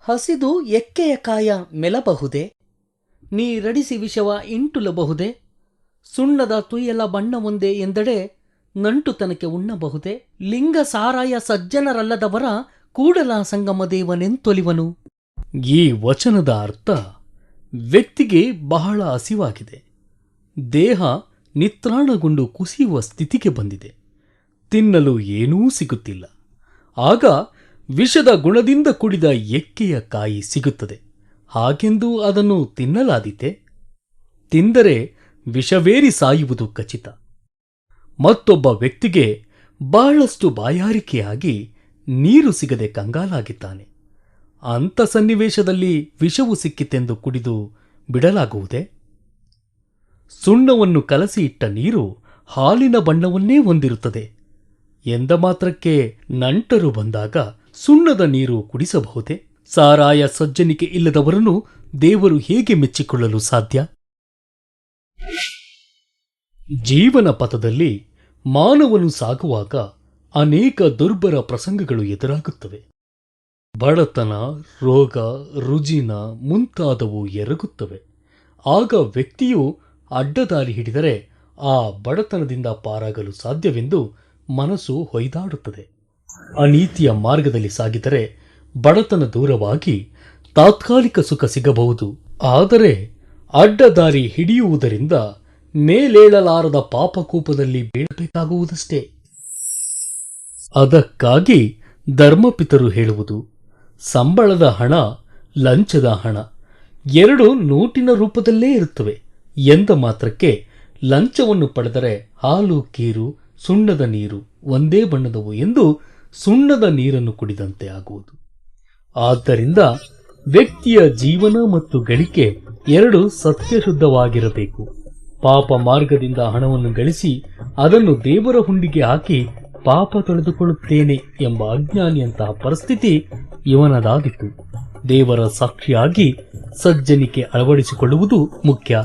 ಹಸಿದು ಎಕ್ಕೆಯ ಕಾಯ ಮೆಲಬಹುದೇ? ನೀರಡಿಸಿ ವಿಷವ ಇಂಟುಲಬಹುದೇ? ಸುಣ್ಣದ ತುಯ್ಯಲ ಬಣ್ಣವೊಂದೇ ಎಂದಡೆ ನಂಟುತನಕ್ಕೆ ಉಣ್ಣಬಹುದೇ? ಲಿಂಗ ಸಾರಾಯ ಸಜ್ಜನರಲ್ಲದವರ ಕೂಡಲ ಸಂಗಮ ದೇವನೆಂತೊಲಿವನು? ಈ ವಚನದ ಅರ್ಥ ವ್ಯಕ್ತಿಗೆ ಬಹಳ ಹಸಿವಾಗಿದೆ. ದೇಹ ನಿತ್ರಾಣಗೊಂಡು ಕುಸಿಯುವ ಸ್ಥಿತಿಗೆ ಬಂದಿದೆ. ತಿನ್ನಲು ಏನೂ ಸಿಗುತ್ತಿಲ್ಲ. ಆಗ ವಿಷದ ಗುಣದಿಂದ ಕುಡಿದ ಎಕ್ಕೆಯ ಕಾಯಿ ಸಿಗುತ್ತದೆ. ಹಾಗೆಂದು ಅದನ್ನು ತಿನ್ನಲಾದೀತೆ. ತಿಂದರೆ ವಿಷವೇರಿ ಸಾಯುವುದು ಖಚಿತ. ಮತ್ತೊಬ್ಬ ವ್ಯಕ್ತಿಗೆ ಬಹಳಷ್ಟು ಬಾಯಾರಿಕೆಯಾಗಿ ನೀರು ಸಿಗದೆ ಕಂಗಾಲಾಗಿದ್ದಾನೆ. ಅಂಥ ಸನ್ನಿವೇಶದಲ್ಲಿ ವಿಷವು ಸಿಕ್ಕಿತೆಂದು ಕುಡಿದು ಬಿಡಲಾಗುವುದೇ? ಸುಣ್ಣವನ್ನು ಕಲಸಿ ಇಟ್ಟ ನೀರು ಹಾಲಿನ ಬಣ್ಣವನ್ನೇ ಹೊಂದಿರುತ್ತದೆ. ಎಂದ ಮಾತ್ರಕ್ಕೆ ನಂಟರು ಬಂದಾಗ ಸುಣ್ಣದ ನೀರು ಕುಡಿಸಬಹುದೇ? ಸಾರಾಯ ಸಜ್ಜನಿಕೆ ಇಲ್ಲದವರನ್ನು ದೇವರು ಹೇಗೆ ಮೆಚ್ಚಿಕೊಳ್ಳಲು ಸಾಧ್ಯ? ಜೀವನ ಪಥದಲ್ಲಿ ಮಾನವನು ಸಾಗುವಾಗ ಅನೇಕ ದುರ್ಬರ ಪ್ರಸಂಗಗಳು ಎದುರಾಗುತ್ತವೆ. ಬಡತನ, ರೋಗ, ರುಜಿನ ಮುಂತಾದವು ಎರಗುತ್ತವೆ. ಆಗ ವ್ಯಕ್ತಿಯು ಅಡ್ಡದಾರಿ ಹಿಡಿದರೆ ಆ ಬಡತನದಿಂದ ಪಾರಾಗಲು ಸಾಧ್ಯವೆಂದು ಮನಸ್ಸು ಹೊಯ್ದಾಡುತ್ತದೆ. ಅನೀತಿಯ ಮಾರ್ಗದಲ್ಲಿ ಸಾಗಿದರೆ ಬಡತನ ದೂರವಾಗಿ ತಾತ್ಕಾಲಿಕ ಸುಖ ಸಿಗಬಹುದು. ಆದರೆ ಅಡ್ಡದಾರಿ ಹಿಡಿಯುವುದರಿಂದ ಮೇಲೇಳಲಾರದ ಪಾಪಕೂಪದಲ್ಲಿ ಬೀಳಬೇಕಾಗುವುದಷ್ಟೇ. ಅದಕ್ಕಾಗಿ ಧರ್ಮಪಿತರು ಹೇಳುವುದು, ಸಂಬಳದ ಹಣ ಲಂಚದ ಹಣ ಎರಡು ನೋಟಿನ ರೂಪದಲ್ಲೇ ಇರುತ್ತವೆ ಎಂದ ಮಾತ್ರಕ್ಕೆ ಲಂಚವನ್ನು ಪಡೆದರೆ ಹಾಲು, ಕೀರು, ಸುಣ್ಣದ ನೀರು ಒಂದೇ ಬಣ್ಣದವು ಎಂದು ಸುಣ್ಣದ ನೀರನ್ನು ಕುಡಿದಂತೆ ಆಗುವುದು. ಆದ್ದರಿಂದ ವ್ಯಕ್ತಿಯ ಜೀವನ ಮತ್ತು ಗಳಿಕೆ ಎರಡು ಸತ್ಯಶುದ್ಧವಾಗಿರಬೇಕು. ಪಾಪ ಮಾರ್ಗದಿಂದ ಹಣವನ್ನು ಗಳಿಸಿ ಅದನ್ನು ದೇವರ ಹುಂಡಿಗೆ ಹಾಕಿ ಪಾಪ ತೊಳೆದುಕೊಳ್ಳುತ್ತೇನೆ ಎಂಬ ಅಜ್ಞಾನಿಯಂತಹ ಪರಿಸ್ಥಿತಿ ಇವನದಾಗಿತ್ತು. ದೇವರ ಸಾಕ್ಷಿಯಾಗಿ ಸಜ್ಜನಿಕೆ ಅಳವಡಿಸಿಕೊಳ್ಳುವುದು ಮುಖ್ಯ.